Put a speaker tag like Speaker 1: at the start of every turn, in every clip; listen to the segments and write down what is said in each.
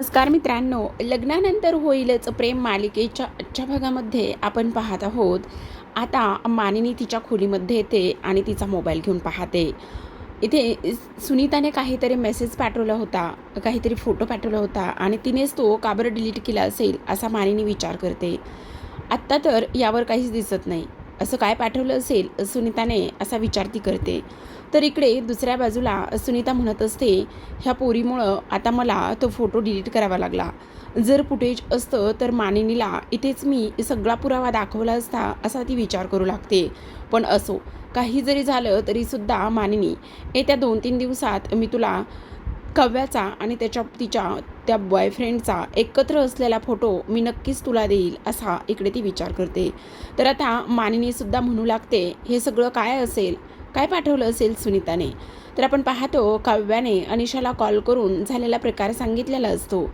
Speaker 1: नमस्कार मित्रांनो लग्नानंतर होईलच प्रेम मालिकेच्या आजच्या भागामध्ये आपण पाहत आहोत. आता मानिनी तिच्या खोलीमध्ये येते आणि तिचा मोबाईल घेऊन पाहते. इथे सुनीताने काहीतरी मेसेज पाठवला होता काहीतरी फोटो पाठवला होता आणि तिनेच तो का बरं डिलीट केला असेल असा मानिनी विचार करते. आत्ता तर यावर काहीच दिसत नाही. असं काय पाठवलं असेल? सुनीताने असा विचार ती करते. तर इकडे दुसऱ्या बाजूला सुनीता म्हणत असते ह्या पोरीमुळं आता मला तो फोटो डिलीट करावा लागला. जर फुटेज असतं तर मानिनीला इथेच मी सगळा पुरावा दाखवला असता असा ती विचार करू लागते. पण असो काही जरी झालं तरीसुद्धा मानिनी येत्या दोन तीन दिवसात मी तुला कव्याचा आणि त्याच्या तिच्या त्या बॉयफ्रेंडचा एकत्र असलेला फोटो मी नक्कीच तुला देईल असा इकडे ती विचार करते. तर आता मानिनीसुद्धा म्हणू लागते हे सगळं काय असेल? काय पाठवलं असेल सुनीताने? तर आपण पाहतो काव्याने अनिशाला कॉल करून झालेला प्रकार सांगितलेला असतो.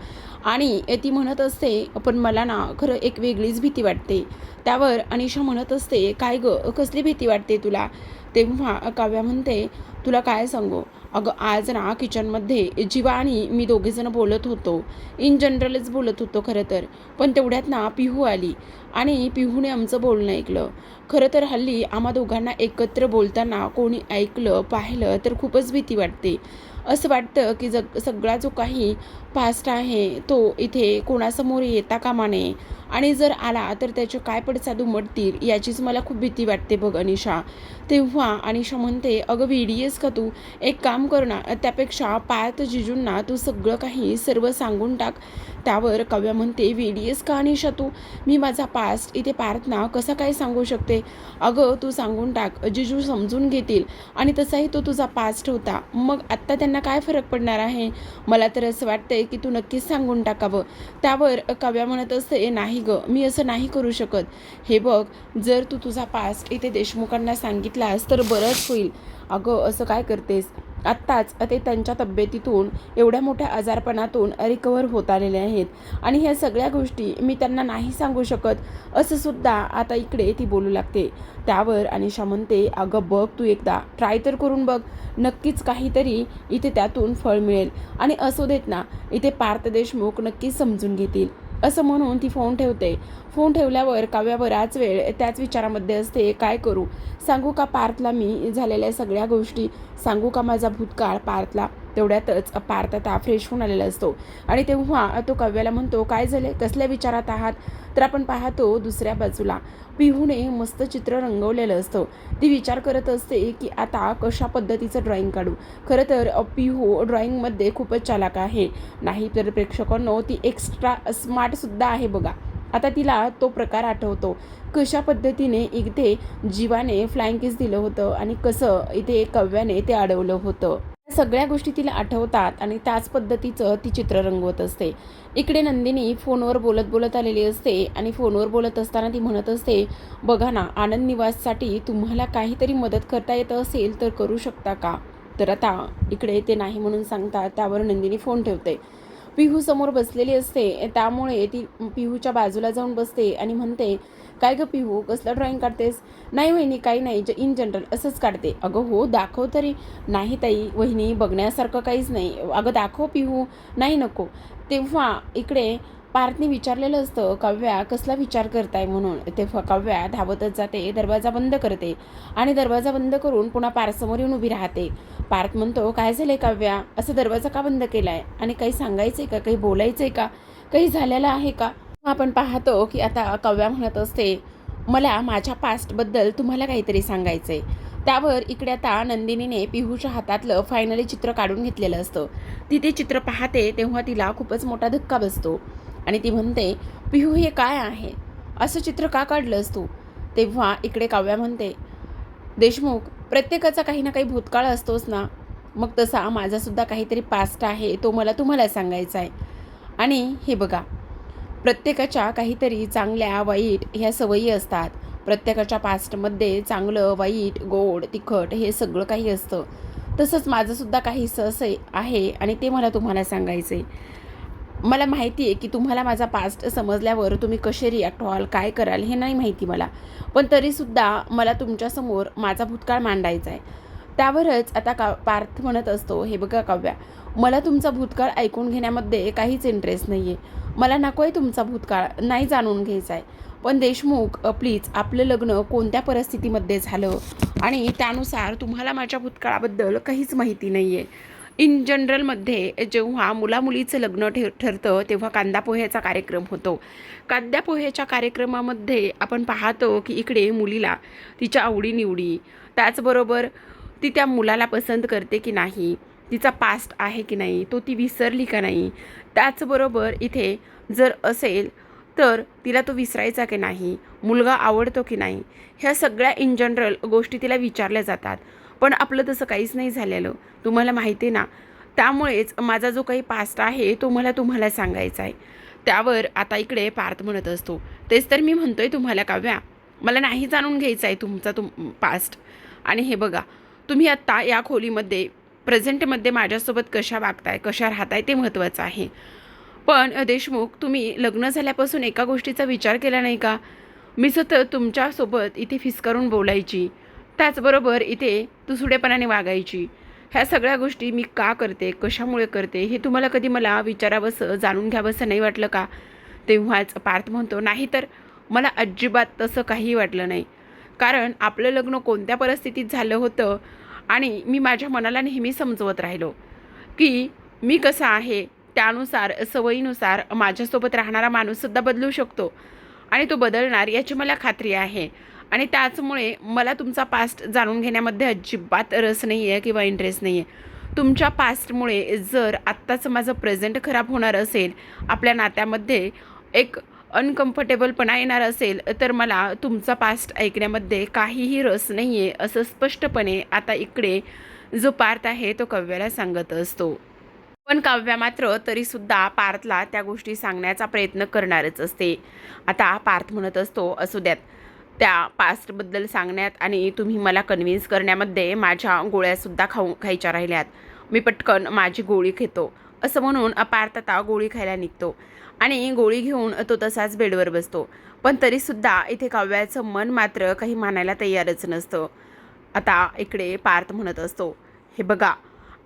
Speaker 1: आणि ती म्हणत असते पण मला ना खरं एक वेगळीच भीती वाटते. त्यावर अनिशा म्हणत असते काय गं कसली भीती वाटते तुला? तेव्हा काव्या म्हणते तुला काय सांगू? अगं आज ना किचनमध्ये जीवा आणि मी दोघेजणं बोलत होतो. इन जनरलच बोलत होतो खरं तर. पण तेवढ्यात ना पिहू आली. आणि पिहूने आमचं बोलणं ऐकलं. खरं तर हल्ली आम्हा दोघांना एकत्र बोलताना कोणी ऐकलं पाहिलं तर खूपच भीती वाटते. असं वाटतं की जग सगळा जो काही पास्ट आहे तो इथे कोणासमोर येता कामा नये. आणि जर आला तर त्याचे काय पडसाद उमटतील याचीच मला खूप भीती वाटते बघ अनिशा. तेव्हा अनिशा म्हणते अगं व्हिडीएस का तू? एक काम कर ना त्यापेक्षा पायात जिजूंना तू सगळं काही सर्व सांगून टाक. त्यावर कव्या म्हणते व्हिडिएस का अनिशा तू? मी माझा पास्ट इथे पार्थना कसा काय सांगू शकते? अगं तू सांगून टाक जिजू समजून घेतील. आणि तसाही तो तुझा पास्ट होता. मग आत्ता त्यांना काय फरक पडणार आहे? मला तर असं वाटतंय की तू नक्कीच सांगून टाकावं. त्यावर कव्या म्हणत असते नाही ग मी असं नाही करू शकत. हे बघ जर तू तुझा पास्ट इथे देशमुखांना सांगितलास तर बरंच होईल. अगं असं काय करतेस? आत्ताच ते त्यांच्या तब्येतीतून एवढ्या मोठ्या आजारपणातून रिकवर होत आलेले आहेत. आणि ह्या सगळ्या गोष्टी मी त्यांना नाही सांगू शकत असं सुद्धा आता इकडे ती बोलू लागते. त्यावर अनिशा म्हणते अगं बघ तू एकदा ट्राय तर करून बघ. नक्कीच काहीतरी इथे त्यातून फळ मिळेल. आणि असू देत ना इथे पार्थ देशमुख नक्कीच समजून घेतील. असं म्हणून ती फोन ठेवते. फोन ठेवल्यावर काव्या बराच वेळ त्याच विचारामध्ये असते काय करू? सांगू का पार्थला मी झालेल्या सगळ्या गोष्टी? सांगू का माझा भूतकाळ पार्थला? तेवढ्यातच पार्थ आता फ्रेश होऊन आलेला असतो. आणि तेव्हा तो काव्याला म्हणतो काय झाले कसल्या विचारात आहात? तर आपण पाहतो दुसऱ्या बाजूला पिहूने मस्त चित्र रंगवलेलं असतं. ती विचार करत असते की आता कशा पद्धतीचं ड्रॉइंग काढू? खरं तर पिहू ड्रॉइंगमध्ये खूपच चालाक आहे. नाही तर प्रेक्षकांनो ती एक्स्ट्रा स्मार्टसुद्धा आहे बघा. आता तिला तो प्रकार आठवतो. कशा पद्धतीने इथे जीवाने फ्लाइंग किस दिलं होतं आणि कसं इथे कव्याने ते अडवलं होतं. सगळ्या गोष्टी तिला आठवतात आणि त्याच पद्धतीचं ती चित्र रंगवत असते. इकडे नंदिनी फोनवर बोलत बोलत आलेली असते आणि फोनवर बोलत असताना ती म्हणत असते बघा ना आनंद निवाससाठी तुम्हाला काहीतरी मदत करता येत असेल तर करू शकता का? तर आता इकडे ते नाही म्हणून सांगतात त्यावर नंदिनी फोन ठेवते. पिहू समोर बसलेली असते त्यामुळे ती पिहूच्या बाजूला जाऊन बसते आणि म्हणते काय गं पिहू कसलं ड्रॉइंग काढतेस? नाही वहिनी काही नाही ज इन जनरल असंच काढते. अगं हो दाखव तरी. नाही ताई वहिनी बघण्यासारखं काहीच नाही. अगं दाखव पिहू. नाही नको. तेव्हा इकडे पार्थने विचारलेलं असतं काव्या कसला विचार करताय म्हणून. ते काव्या धावतच जाते दरवाजा बंद करते आणि दरवाजा बंद करून पुन्हा पार्थसमोर येऊन उभी राहते. पार्थ म्हणतो काय झालंय काव्या? असं दरवाजा का बंद केलाय? आणि काही सांगायचं आहे का? काही बोलायचं आहे का? काही झालेलं आहे का? आपण पाहतो की आता काव्या म्हणत असते मला माझ्या पास्टबद्दल तुम्हाला काहीतरी सांगायचं आहे त्यावर इकडे आता नंदिनीने पिहूच्या हातातलं फायनली चित्र काढून घेतलेलं असतं. ती ते चित्र पाहते तेव्हा तिला खूपच मोठा धक्का बसतो. आणि ती म्हणते पिहू हे काय आहे? असं चित्र का काढलंस तू? तेव्हा इकडे काव्या म्हणते देशमुख प्रत्येकाचा काही ना काही भूतकाळ असतोच ना. मग तसा माझासुद्धा काहीतरी पास्ट आहे तो मला तुम्हाला सांगायचा आहे. आणि हे बघा प्रत्येकाच्या काहीतरी चांगल्या वाईट ह्या सवयी असतात. प्रत्येकाच्या पास्टमध्ये चांगलं वाईट गोड तिखट हे सगळं काही असतं. तसंच माझंसुद्धा काही असं आहे आणि ते मला तुम्हाला सांगायचं आहे मला माहिती आहे की तुम्हाला माझा पास्ट समजल्यावर तुम्ही कसे रिॲक्ट व्हाल काय कराल हे नाही माहिती मला. पण तरीसुद्धा मला तुमच्यासमोर माझा भूतकाळ मांडायचा आहे. त्यावरच आता का पार्थ म्हणत असतो हे बघा काव्या मला तुमचा भूतकाळ ऐकून घेण्यामध्ये काहीच इंटरेस्ट नाही आहे मला नको आहे तुमचा भूतकाळ नाही जाणून घ्यायचा आहे पण देशमुख प्लीज आपलं लग्न कोणत्या परिस्थितीमध्ये झालं? आणि त्यानुसार तुम्हाला माझ्या भूतकाळाबद्दल काहीच माहिती नाही आहे इन जनरलमध्ये जेव्हा मुलामुलीचं लग्न ठे ठरतं तेव्हा कांदा पोह्याचा कार्यक्रम होतो. कांदा पोह्याच्या कार्यक्रमामध्ये आपण पाहतो की इकडे मुलीला तिच्या आवडीनिवडी त्याचबरोबर ती त्या मुलाला पसंत करते की नाही तिचा पास्ट आहे की नाही तो ती विसरली का नाही. त्याचबरोबर इथे जर असेल तर तिला तो विसरायचा की नाही मुलगा आवडतो की नाही ह्या सगळ्या इन जनरल गोष्टी तिला विचारल्या जातात. पण आपलं तसं काहीच नाही झालेलं. तुम्हाला माहिती आहे ना? त्यामुळेच माझा जो काही पास्ट आहे तो मला तुम्हाला सांगायचा आहे. त्यावर आता इकडे पार्थ म्हणत असतो. तेच तर मी म्हणतोय तुम्हाला काव्या. मला नाही जाणून घ्यायचं आहे तुमचा तुम पास्ट आणि हे बघा तुम्ही आत्ता या खोलीमध्ये प्रेझेंटमध्ये माझ्यासोबत कशा वागताय कशा राहताय ते महत्त्वाचं आहे. पण देशमुख तुम्ही लग्न झाल्यापासून एका गोष्टीचा विचार केला नाही का? मी सतत तुमच्यासोबत इथे फिसकारून बोलायची. त्याचबरोबर इथे तुसुडेपणाने वागायची. ह्या सगळ्या गोष्टी मी का करते कशामुळे करते हे तुम्हाला कधी मला विचारावंसं जाणून घ्यावंसं नाही वाटलं का? तेव्हाच पार्थ म्हणतो नाही तर मला अजिबात तसं काही वाटलं नाही. कारण आपलं लग्न कोणत्या परिस्थितीत झालं होतं आणि मी माझ्या मनाला नेहमी समजवत राहिलो. की मी कसा आहे त्यानुसार सवयीनुसार माझ्यासोबत राहणारा माणूससुद्धा बदलू शकतो आणि तो बदलणार याची मला खात्री आहे. आणि त्याचमुळे मला तुमचा पास्ट जाणून घेण्यामध्ये अजिबात रस नाही आहे किंवा इंटरेस्ट नाही आहे तुमच्या पास्टमुळे जर आत्ताचं माझं प्रेझेंट खराब होणार असेल आपल्या नात्यामध्ये एक अनकम्फर्टेबलपणा येणार असेल तर मला तुमचा पास्ट ऐकण्यामध्ये काहीही रस नाही आहे असं स्पष्टपणे आता इकडे जो पार्थ आहे तो कव्याला सांगत असतो. पण काव्या मात्र तरीसुद्धा पार्थला त्या गोष्टी सांगण्याचा प्रयत्न करणारच असते. आता पार्थ म्हणत असतो असू द्यात. त्या पास्टबद्दल सांगण्यात आणि तुम्ही मला कन्व्हिन्स करण्यामध्ये माझ्या गोळ्यासुद्धा खाऊ खायच्या राहिल्यात. मी पटकन माझी गोळी घेतो. असं म्हणून पार्थ आता गोळी खायला निघतो. आणि गोळी घेऊन तो तसाच बेडवर बसतो. पण तरीसुद्धा इथे काव्याचं मन मात्र काही मानायला तयारच नसतं. आता इकडे पार्थ म्हणत असतो हे बघा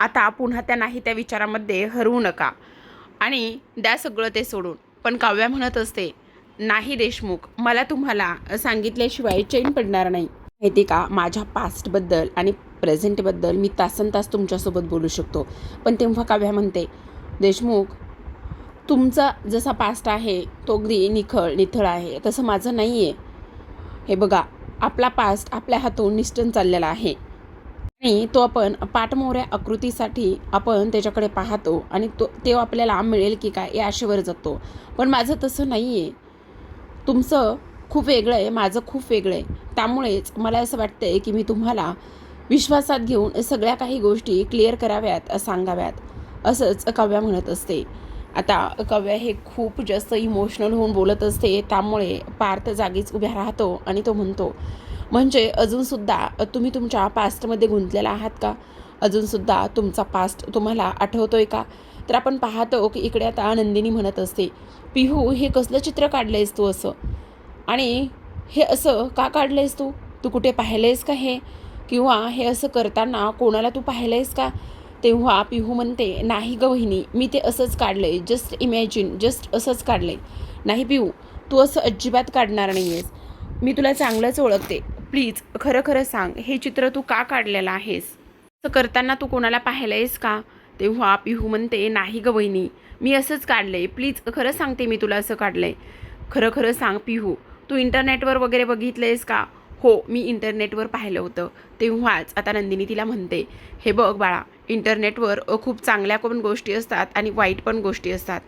Speaker 1: आता पुन्हा त्या नाही त्या विचारामध्ये हरवू नका. आणि द्या सगळं ते सोडून. पण काव्या म्हणत असते नाही देशमुख मला तुम्हाला सांगितल्याशिवाय चैन पडणार नाही. माहिती का? माझ्या पास्टबद्दल आणि प्रेझेंटबद्दल मी तासन तास तुमच्यासोबत बोलू शकतो. पण तेव्हा काव्या म्हणते देशमुख तुमचा जसा पास्ट आहे तो अगदी निखळ निथळ आहे. तसं माझं नाही आहे हे बघा आपला पास्ट आपल्या हातून निष्ठन चाललेला आहे. आणि तो आपण पाठमोऱ्या आकृतीसाठी आपण त्याच्याकडे पाहतो आणि तो ते आपल्याला मिळेल की काय या आशेवर जगतो पण माझं तसं नाही आहे तुमचं खूप वेगळं आहे माझं खूप वेगळं आहे. त्यामुळेच मला असं वाटतं आहे की मी तुम्हाला विश्वासात घेऊन सगळ्या काही गोष्टी क्लिअर कराव्यात सांगाव्यात. असंच काव्या म्हणत असते. आता काव्या हे खूप जास्त इमोशनल होऊन बोलत असते त्यामुळे पार्थ जागीच उभ्या राहतो आणि तो म्हणतो म्हणजे अजूनसुद्धा तुम्ही तुमच्या पास्टमध्ये गुंतलेला आहात का? अजूनसुद्धा तुमचा पास्ट तुम्हाला आठवतो आहे का? तर आपण पाहतो की इकडे आता नंदिनी म्हणत असते पिहू हे कसलं चित्र काढलं आहेस तू असं? आणि हे असं का काढलं आहेस तू? तू कुठे पाहिलं आहेस का हे? किंवा हे असं करताना कोणाला तू पाहिलं आहेस का? तेव्हा पिहू म्हणते नाही ग वहिनी मी ते असंच काढलं आहे जस्ट इमॅजिन जस्ट असंच काढलं आहे नाही पिहू तू असं अजिबात काढणार नाही आहेस मी तुला चांगलंच ओळखते. प्लीज खरं खरं सांग हे चित्र तू का काढलेलं आहेस? असं करताना तू कोणाला पाहिलं आहेस का? तेव्हा पिहू म्हणते नाही ग वहिनी मी असंच काढलं आहे प्लीज खरं सांगते मी तुला असं काढलं आहे खरं खरं सांग पिहू तू इंटरनेटवर वगैरे बघितलं आहेस का? हो मी इंटरनेटवर पाहिलं होतं. तेव्हाच आता नंदिनी तिला म्हणते हे बघ बाळा इंटरनेटवर खूप चांगल्या पण गोष्टी असतात आणि वाईट पण गोष्टी असतात.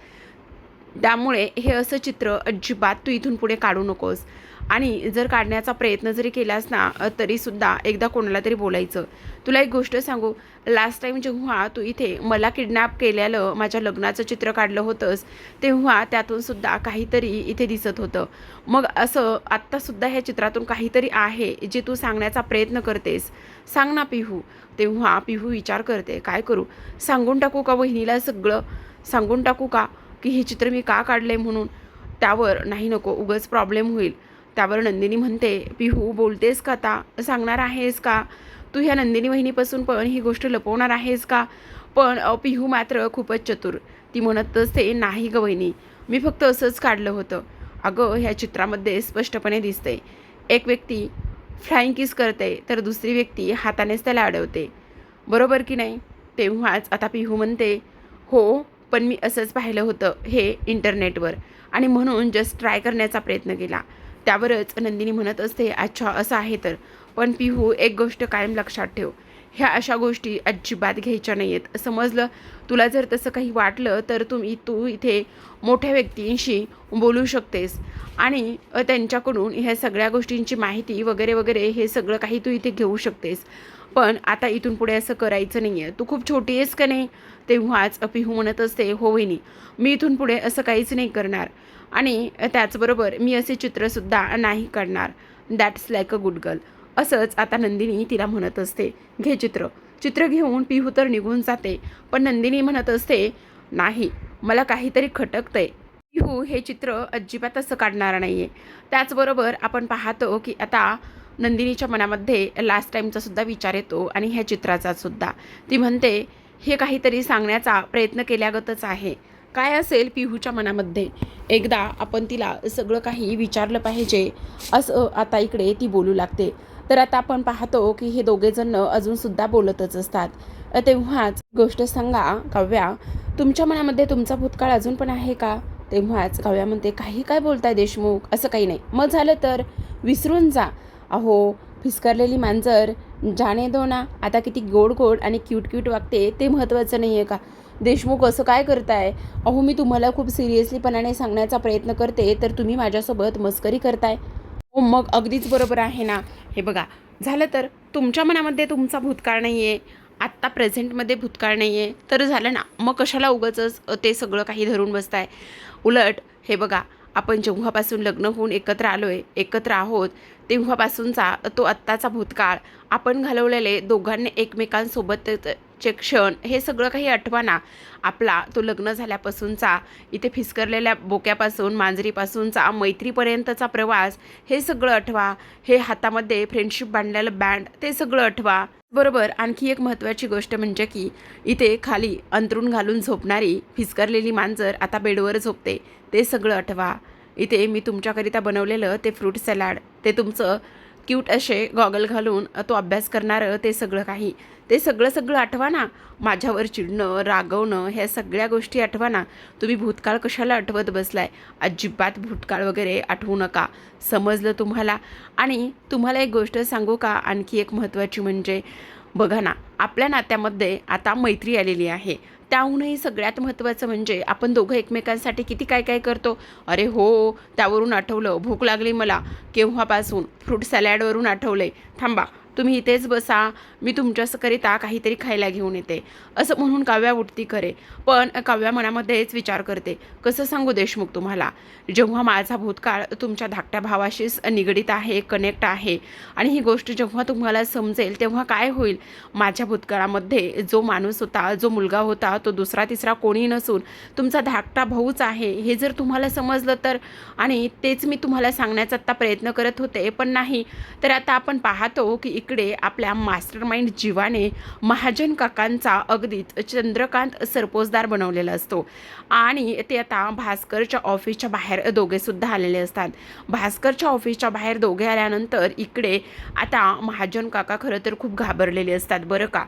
Speaker 1: त्यामुळे हे असं चित्र अजिबात तू इथून पुढे काढू नकोस. आणि जर काढण्याचा प्रयत्न जरी केलास ना तरीसुद्धा एकदा कोणाला तरी बोलायचं. तुला एक गोष्ट सांगू लास्ट टाईम जेव्हा तू इथे मला किडनॅप केलेलं माझ्या लग्नाचं चित्र काढलं होतंस तेव्हा त्यातून सुद्धा काहीतरी इथे दिसत होतं. मग असं आत्तासुद्धा ह्या चित्रातून काहीतरी आहे जे तू सांगण्याचा प्रयत्न करतेस. सांग ना पिहू. तेव्हा पिहू विचार करते काय करू? सांगून टाकू का वहिनीला सगळं? सांगून टाकू का? की हे चित्र मी का काढलं आहे म्हणून? त्यावर नाही नको उगाच प्रॉब्लेम होईल. त्यावर नंदिनी म्हणते पिहू बोलतेस का आता? सांगणार आहेस का? तू ह्या नंदिनी वहिनीपासून पण ही गोष्ट लपवणार आहेस का? पण पिहू मात्र खूपच चतुर. ती म्हणत असते नाही ग वहिनी मी फक्त असंच काढलं होतं. अगं ह्या चित्रामध्ये स्पष्टपणे दिसते एक व्यक्ती फ्लाईंग किस करते तर दुसरी व्यक्ती हातानेच त्याला अडवते. बरोबर की नाही? तेव्हाच आता पिहू म्हणते हो पण मी असंच पाहिलं होतं हे इंटरनेटवर. आणि म्हणून जस्ट ट्राय करण्याचा प्रयत्न केला. त्यावरच नंदिनी म्हणत असते अच्छा असं आहे तर. पण पिहू एक गोष्ट कायम लक्षात ठेव. ह्या अशा गोष्टी अजिबात घ्यायच्या नाही आहेत समजलं? तुला जर तसं काही वाटलं तर तुम्ही तू इथे मोठ्या व्यक्तींशी बोलू शकतेस. आणि त्यांच्याकडून ह्या सगळ्या गोष्टींची माहिती वगैरे वगैरे हे सगळं काही तू इथे घेऊ शकतेस. पण आता इथून पुढे असं करायचं नाही आहे तू खूप छोटी आहेस का नाही? तेव्हाच पिहू म्हणत असते हो वहिनी. मी इथून पुढे असं काहीच नाही करणार. आणि त्याचबरोबर मी असे चित्रसुद्धा नाही काढणार that's like a good girl असंच आता नंदिनी तिला म्हणत असते घे चित्र. चित्र घेऊन पिहू तर निघून जाते. पण नंदिनी म्हणत असते नाही मला काहीतरी खटकतंय. पिहू हे चित्र अजिबात असं काढणार नाही आहे त्याचबरोबर आपण पाहतो की आता नंदिनीच्या मनामध्ये लास्ट टाईमचा सुद्धा विचार येतो आणि ह्या चित्राचा सुद्धा. ती म्हणते हे काहीतरी सांगण्याचा प्रयत्न केल्यागतच आहे. काय असेल पिहूच्या मनामध्ये? एकदा आपण तिला सगळं काही विचारलं पाहिजे. असं आता इकडे ती बोलू लागते. तर आता आपण पाहतो की हे दोघेजण अजूनसुद्धा बोलतच असतात. तेव्हाच गोष्ट सांगा काव्या तुमच्या मनामध्ये तुमचा भूतकाळ अजून पण आहे का? तेव्हाच काव्या म्हणते काही काय बोलताय देशमुख? असं काही नाही. मग झालं तर? विसरून जा. अहो फिसकारलेली मांजर. जाणे दो ना. आता किती गोड गोड आणि क्यूट क्यूट वागते ते महत्त्वाचं नाही आहे का? देशमुख असं काय करताय? अहो मी तुम्हाला खूप सिरियसलीपणाने सांगण्याचा प्रयत्न करते तर तुम्ही माझ्यासोबत मस्करी करताय. हो मग अगदीच बरोबर आहे ना. हे बघा झालं तर? तुमच्या मनामध्ये तुमचा भूतकाळ नाही आहे आत्ता प्रेझेंटमध्ये भूतकाळ नाही आहे तर झालं ना. मग कशाला उगाचच ते सगळं काही धरून बसताय? उलट हे बघा आपण जेव्हापासून लग्न होऊन एकत्र आलो आहे एकत्र आहोत तेव्हापासूनचा तो आत्ताचा भूतकाळ. आपण घालवलेले दोघांनी एकमेकांसोबत आजचे क्षण हे सगळं काही आठवा ना. आपला तो लग्न झाल्यापासूनचा इथे फिसकरलेल्या बोक्यापासून मांजरीपासूनचा मैत्रीपर्यंतचा प्रवास हे सगळं आठवा. हे हातामध्ये फ्रेंडशिप बांधलेलं बँड ते सगळं आठवा. बरोबर आणखी एक महत्त्वाची गोष्ट म्हणजे की इथे खाली अंतरून घालून झोपणारी फिसकरलेली मांजर आता बेडवर झोपते ते सगळं आठवा. इथे मी तुमच्याकरिता बनवलेलं ते फ्रूट सॅलाड ते तुमचं क्यूट असे गॉगल घालून तो अभ्यास करणारं ते सगळं काही. ते सगळं सगळं आठवा ना. माझ्यावर चिडणं रागवणं ह्या सगळ्या गोष्टी आठवा ना. तुम्ही भूतकाळ कशाला आठवत बसलाय? अजिबात भूतकाळ वगैरे आठवू नका. समजलं तुम्हाला? आणि तुम्हाला एक गोष्ट सांगू का? आणखी एक महत्त्वाची म्हणजे बघा ना आपल्या नात्यामध्ये आता मैत्री आलेली आहे. त्याहूनही सगळ्यात महत्त्वाचं म्हणजे आपण दोघं एकमेकांसाठी किती काय काय करतो? अरे हो त्यावरून आठवलं भूक लागली मला. केव्हापासून? फ्रूट सॅलॅडवरून आठवले थांबा. तुम्ही इथेच बसा मी तुमच्याकरिता काहीतरी खायला घेऊन येते. असं म्हणून काव्या उठती करे पण काव्या मनामध्येच विचार करते. कसं सांगू देशमुख तुम्हाला? जेव्हा माझा भूतकाळ तुमच्या धाकट्या भावाशीच निगडीत आहे कनेक्ट आहे आणि ही गोष्ट जेव्हा तुम्हाला समजेल तेव्हा काय होईल? माझ्या भूतकाळामध्ये जो माणूस होता जो मुलगा होता तो दुसरा तिसरा कोणी नसून तुमचा धाकटा भाऊच आहे हे जर तुम्हाला समजलं तर. आणि तेच मी तुम्हाला सांगण्याचा आत्ता प्रयत्न करत होते पण नाही. तर आता आपण पाहतो की इकडे आपल्या मास्टर माइंड जीवाने महाजन काकांचा अगदीच चंद्रकांत सरपोसदार बनवलेला असतो. आणि ते आता भास्करच्या ऑफिसच्या बाहेर दोघेसुद्धा आलेले असतात. भास्करच्या ऑफिसच्या बाहेर दोघे आल्यानंतर इकडे आता महाजन काका खरं तर खूप घाबरलेले असतात बरं का?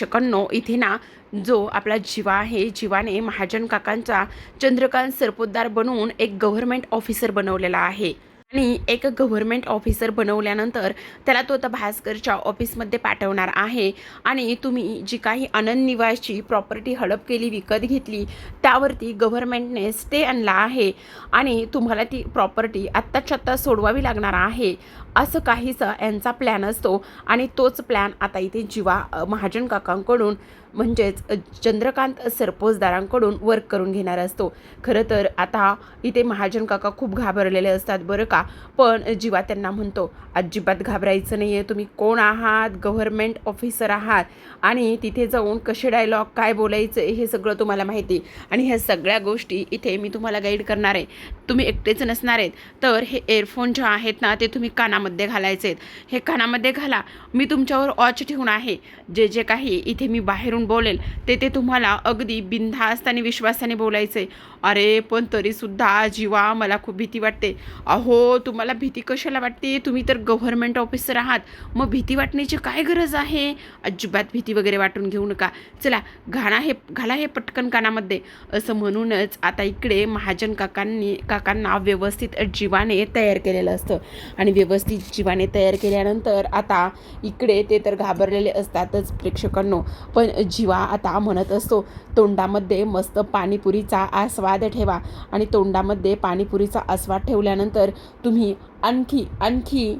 Speaker 1: शकन्नो इथे ना जो आपला जीवा आहे जीवाने महाजन काकांचा चंद्रकांत सरपोतदार बनवून एक गव्हर्मेंट ऑफिसर बनवलेला आहे. आणि एक गव्हर्मेंट ऑफिसर बनवल्यानंतर त्याला तो आता भास्करच्या ऑफिसमध्ये पाठवणार आहे. आणि तुम्ही जी काही आनंद निवासची प्रॉपर्टी हडप केली विकत घेतली त्यावरती गव्हर्मेंटने स्टे आणला आहे. आणि तुम्हाला ती प्रॉपर्टी आत्ताच्या आत्ता सोडवावी लागणार आहे. असं काहीसा यांचा प्लॅन असतो. आणि तोच प्लॅन आता इथे जीवा महाजन काकांकडून म्हणजेच चंद्रकांत सरपोसदारांकडून वर्क करून घेणार असतो. खरं तर आता इथे महाजन काका खूप घाबरलेले असतात बरं का. पण जीवा त्यांना म्हणतो अजिबात घाबरायचं नाही आहे तुम्ही कोण आहात? गव्हर्मेंट ऑफिसर आहात. आणि तिथे जाऊन कसे डायलॉग काय बोलायचं हे सगळं तुम्हाला माहिती आणि ह्या सगळ्या गोष्टी इथे मी तुम्हाला गाईड करणार आहे. तुम्ही एकटेच नसणार आहेत. तर हे एअरफोन जे आहेत ना ते तुम्ही कानामध्ये घालायचे आहेत हे कानामध्ये घाला. मी तुमच्यावर वॉच ठेवून आहे. जे जे काही इथे मी बाहेरून बोलेल. ते ते तुम्हाला अगदी बिनधास्त आणि विश्वासाने बोलायचं. आहे अरे पण तरीसुद्धा जीवा मला खूप भीती वाटते. अहो तुम्हाला भीती कशाला वाटते? तुम्ही तर गव्हर्मेंट ऑफिसर आहात. मग भीती वाटण्याची काय गरज आहे? अजिबात भीती वगैरे वाटून घेऊ नका. चला घाणा हे घाला हे पटकन कानामध्ये. असं म्हणूनच आता इकडे महाजन काकांनी काकांना व्यवस्थित जीवाने तयार केलेलं असतं. आणि व्यवस्थित जीवाने तयार केल्यानंतर आता इकडे ते तर घाबरलेले असतातच प्रेक्षकांनो. पण जीवा आता म्हणत असतो तोंडामध्ये मस्त पाणीपुरीचा आस्वाद ठेवा. आणि तोंडामध्ये पाणीपुरीचा आस्वाद ठेवल्यानंतर तुम्ही आणखी आणखी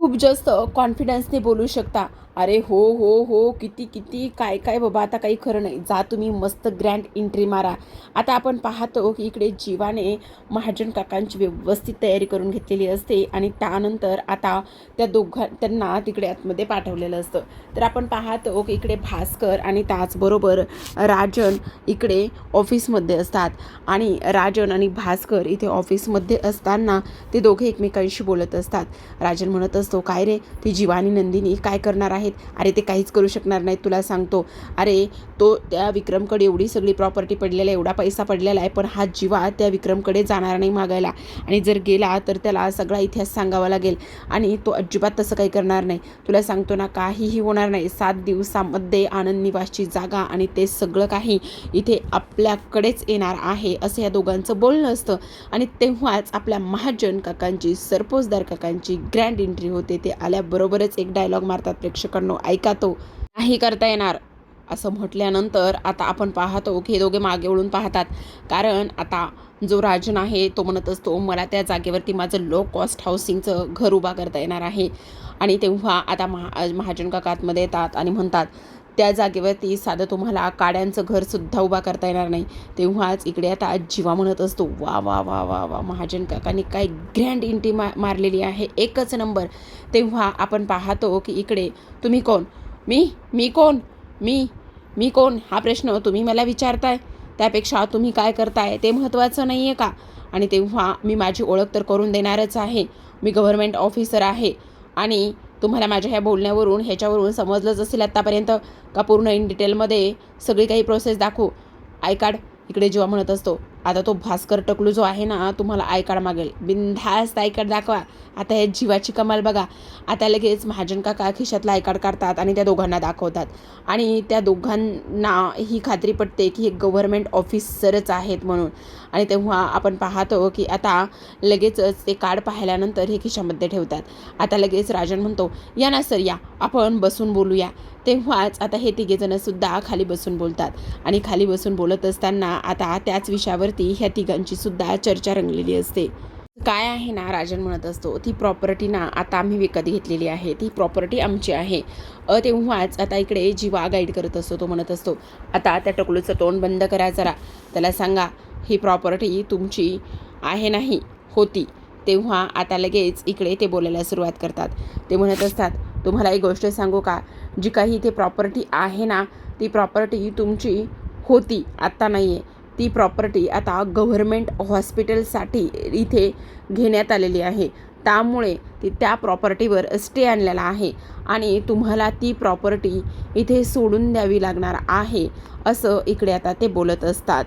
Speaker 1: खूप जास्त कॉन्फिडन्सने बोलू शकता. अरे हो हो हो किती किती काय काय बाबा आता काही खरं नाही. जा तुम्ही मस्त ग्रँड एंट्री मारा. आता आपण पाहतो की इकडे जीवाने महाजन काकांची व्यवस्थित तयारी करून घेतलेली असते आणि त्यानंतर आता त्या दोघां त्यांना तिकडे आतमध्ये पाठवलेलं असतं. तर आपण पाहतो की इकडे भास्कर आणि त्याचबरोबर राजन इकडे ऑफिसमध्ये असतात. आणि राजन आणि भास्कर इथे ऑफिसमध्ये असताना ते दोघे एकमेकांशी बोलत असतात. राजन म्हणत असतात असतो काय रे? ती जीवानी नंदिनी काय करणार आहेत? अरे ते काहीच करू शकणार नाहीत तुला सांगतो. अरे तो त्या विक्रमकडे एवढी सगळी प्रॉपर्टी पडलेला आहे एवढा पैसा पडलेला आहे पण हा जीवा त्या विक्रमकडे जाणार नाही मागायला. आणि जर गेला तर त्याला सगळा इतिहास सांगावा लागेल. आणि तो अजिबात तसं काही करणार नाही. तुला सांगतो ना काहीही होणार नाही. सात दिवसामध्ये आनंद निवासची जागा आणि ते सगळं काही इथे आपल्याकडेच येणार आहे असं या दोघांचं बोलणं असतं. आणि तेव्हाच आपल्या महाजन काकांची सरपोजदार काकांची ग्रँड एंट्री होती. ते आल्याबरोबरच एक डायलॉग मारतात प्रेक्षकांनो ऐका तो नाही करता येणार. असं म्हटल्यानंतर आता आपण पाहतो की हे दोघे मागे वळून पाहतात. कारण आता जो राजन आहे तो म्हणत असतो मला त्या जागेवरती माझं लो कॉस्ट हाऊसिंगचं घर उभा करता येणार आहे. आणि तेव्हा आता महा महाजन काका आतमध्ये येतात आणि म्हणतात त्या जागेवरती साधं तुम्हाला काड्यांचं घरसुद्धा उभा करता येणार नाही. तेव्हाच इकडे आता जीवा म्हणत असतो वा वा वा वा वा महाजन काकांनी काय ग्रँड इंटी मा मारलेली आहे एकच नंबर तेव्हा आपण पाहतो की इकडे तुम्ही कोण? मी? मी कोण? मी? मी कोण? हा प्रश्न तुम्ही मला विचारताय. त्यापेक्षा तुम्ही काय करताय ते महत्त्वाचं नाही आहे का? आणि तेव्हा मी माझी ओळख तर करून देणारच आहे. मी गव्हर्मेंट ऑफिसर आहे. आणि तुम्हाला माझ्या ह्या बोलण्यावरून ह्याच्यावरून समजलंच असेल आत्तापर्यंत का पूर्ण इन डिटेलमध्ये सगळी काही प्रोसेस दाखवू. आय कार्ड इकडे जेव्हा म्हणत असतो. आता तो भास्कर टकलू जो आहे ना तुम्हाला आय कार्ड मागेल. बिनधास्त आय कार्ड दाखवा. आता हे जीवाची कमाल बघा. आता लगेच महाजन काका खिशातला आय कार्ड काढतात आणि त्या दोघांना दाखवतात. आणि त्या दोघांना ही खात्री पटते की हे गव्हर्मेंट ऑफिसरच आहेत म्हणून. आणि तेव्हा आपण पाहतो की आता लगेचच ते कार्ड पाहिल्यानंतर हे खिशामध्ये ठेवतात. आता लगेच राजन म्हणतो या ना सर या. आपण बसून बोलूया. तेव्हाच आता हे तिघेजणंसुद्धा खाली बसून बोलतात. आणि खाली बसून बोलत असताना आता त्याच विषयावर विषयावरती ह्या तिघांची सुद्धा चर्चा रंगलेली असते. काय आहे ना राजन म्हणत असतो ती प्रॉपर्टी ना आता आम्ही विकत घेतलेली आहे. ती प्रॉपर्टी आमची आहे. अ तेव्हाच आता इकडे जीवा गाईड करत असतो तो म्हणत असतो आता त्या टकलूचं तोंड बंद करा जरा. त्याला सांगा ही प्रॉपर्टी तुमची आहे नाही होती. तेव्हा आता लगेच इकडे ते बोलायला सुरुवात करतात. ते म्हणत असतात तुम्हाला एक गोष्ट सांगू का? जी काही इथे प्रॉपर्टी आहे ना ती प्रॉपर्टी तुमची होती आत्ता नाही आहे ती प्रॉपर्टी आता गव्हर्मेंट हॉस्पिटलसाठी इथे घेण्यात आलेली आहे. त्यामुळे ती त्या प्रॉपर्टीवर स्टे आणलेला आहे आणि तुम्हाला ती प्रॉपर्टी इथे सोडून द्यावी लागणार आहे असं इकडे आता ते बोलत असतात.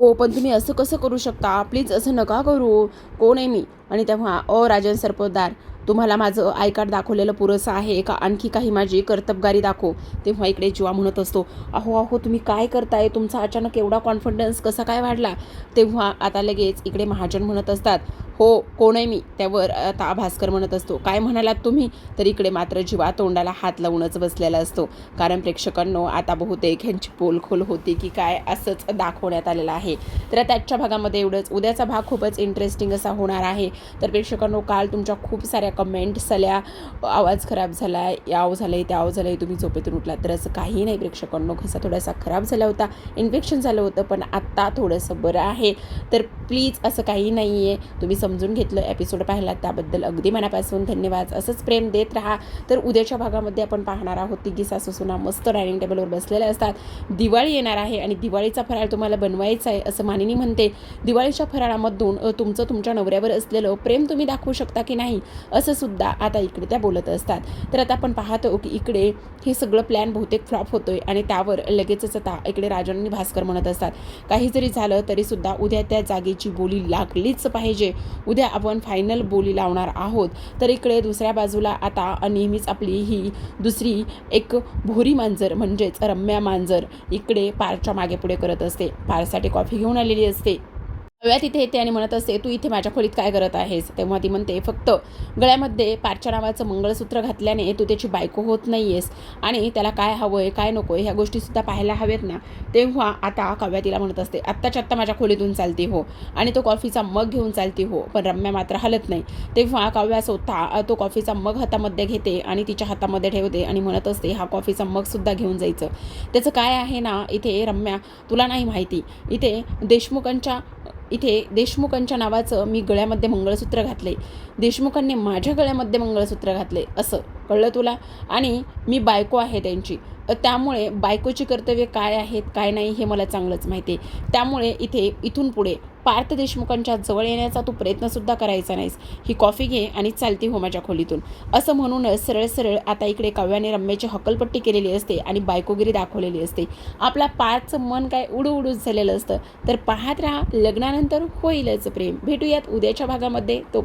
Speaker 1: हो पण तुम्ही असं कसं करू शकता? प्लीज असं नका करू. कोण आहे मी? आणि तेव्हा अ राजन सरपोतदार तुम्हाला माझं आय कार्ड दाखवलेलं पुरसं आहे का? आणखी काही माझी कर्तबगारी दाखव. तेव्हा इकडे जीवा म्हणत असतो अहो अहो तुम्ही काय करताय? तुमचा अचानक एवढा कॉन्फिडन्स कसा काय वाढला? तेव्हा आता लगेच इकडे महाजन म्हणत असतात हो कोण आहे मी? त्यावर आता भास्कर म्हणत असतो काय म्हणालात तुम्ही? तर इकडे मात्र जीवा तोंडाला हात लावूनच बसलेला असतो. कारण प्रेक्षकांनो आता बहुतेक ह्यांची पोलखोल होती की काय असंच दाखवण्यात आलेलं आहे. तर त्याच्या भागामध्ये एवढंच. उद्याचा भाग खूपच इंटरेस्टिंग असा होणार आहे. तर प्रेक्षकांनो काल तुमच्या खूप साऱ्या कमेंट्स आल्या आवाज खराब झाला याव झालं आहे त्याव झालं आहे तुम्ही झोपेतून उठलात. तर असं काही नाही प्रेक्षकांनो घसा थोडासा खराब झाला होता इन्फेक्शन झालं होतं पण आत्ता थोडंसं बरं आहे. तर प्लीज असं काही नाही आहे तुम्ही समजून घेतलं एपिसोड पाहिला त्याबद्दल अगदी मनापासून धन्यवाद. असंच प्रेम देत राहा. तर उद्याच्या भागामध्ये आपण पाहणार आहोत तिघी सासू सुना मस्त डायनिंग टेबलवर बसलेल्या असतात. दिवाळी येणार आहे आणि दिवाळीचा फराळ तुम्हाला बनवायचा आहे असं मानिनी म्हणते. दिवाळीच्या फराळामधून तुमचं तुमच्या नवऱ्यावर असलेलं प्रेम तुम्ही दाखवू शकता की नाही असं सुद्धा आता इकडे त्या बोलत असतात. तर आता आपण पाहतो की इकडे हे सगळं प्लॅन बहुतेक फ्लॉप होतोय आणि त्यावर लगेचच आता इकडे राजन भास्कर म्हणत असतात. काही जरी झालं तरी सुद्धा उद्या त्या जागेची बोली लागलीच पाहिजे. उद्या आपण फायनल बोली लावणार आहोत. तर इकडे दुसऱ्या बाजूला आता नेहमीच आपली ही दुसरी एक भोरी मांजर म्हणजेच रम्या मांजर इकडे पारच्या मागे पुढे करत असते. पारसाठी कॉफी घेऊन आलेली असते. नव्या तिथे येते आणि म्हणत असते तू इथे माझ्या खोलीत काय करत आहेस? तेव्हा ती म्हणते फक्त गळ्यामध्ये पारच्या नावाचं मंगळसूत्र घातल्याने तू त्याची बायको होत नाही आहेस आणि त्याला काय हवं आहे काय नको आहे ह्या गोष्टीसुद्धा पाहायला हव्यात ना. तेव्हा आता काव्या तिला म्हणत असते आत्ताच्या आत्ता माझ्या खोलीतून चालती हो आणि तो कॉफीचा मग घेऊन चालती हो पण रम्या मात्र हलत नाही. तेव्हा काव्या स्वतः तो कॉफीचा मग हातामध्ये घेते आणि तिच्या हातामध्ये ठेवते आणि म्हणत असते हा कॉफीचा मगसुद्धा घेऊन जायचं. त्याचं काय आहे ना इथे रम्या तुला नाही माहिती इथे देशमुखांच्या इथे देशमुखांच्या नावाचं मी गळ्यामध्ये मंगळसूत्र घातले देशमुखांनी माझ्या गळ्यामध्ये मंगळसूत्र घातले असं कळलं तुला? आणि मी बायको आहे त्यांची. त्यामुळे बायकोची कर्तव्य काय आहेत काय नाही हे मला चांगलंच माहिती आहे. त्यामुळे इथे इथून पुढे पार्थ देशमुखांच्या जवळ येण्याचा तू प्रयत्नसुद्धा करायचा नाहीस. ही कॉफी घे आणि चालती हो माझ्या खोलीतून. असं म्हणूनच सरळ सरळ आता इकडे काव्याने रम्याची हकलपट्टी केलेली असते आणि बायकोगिरी दाखवलेली असते. आपला पार्थचं मन काय उडू उडूच झालेलं असतं. तर पाहत राहा लग्नानंतर होईलच प्रेम. भेटूयात उद्याच्या भागामध्ये. तो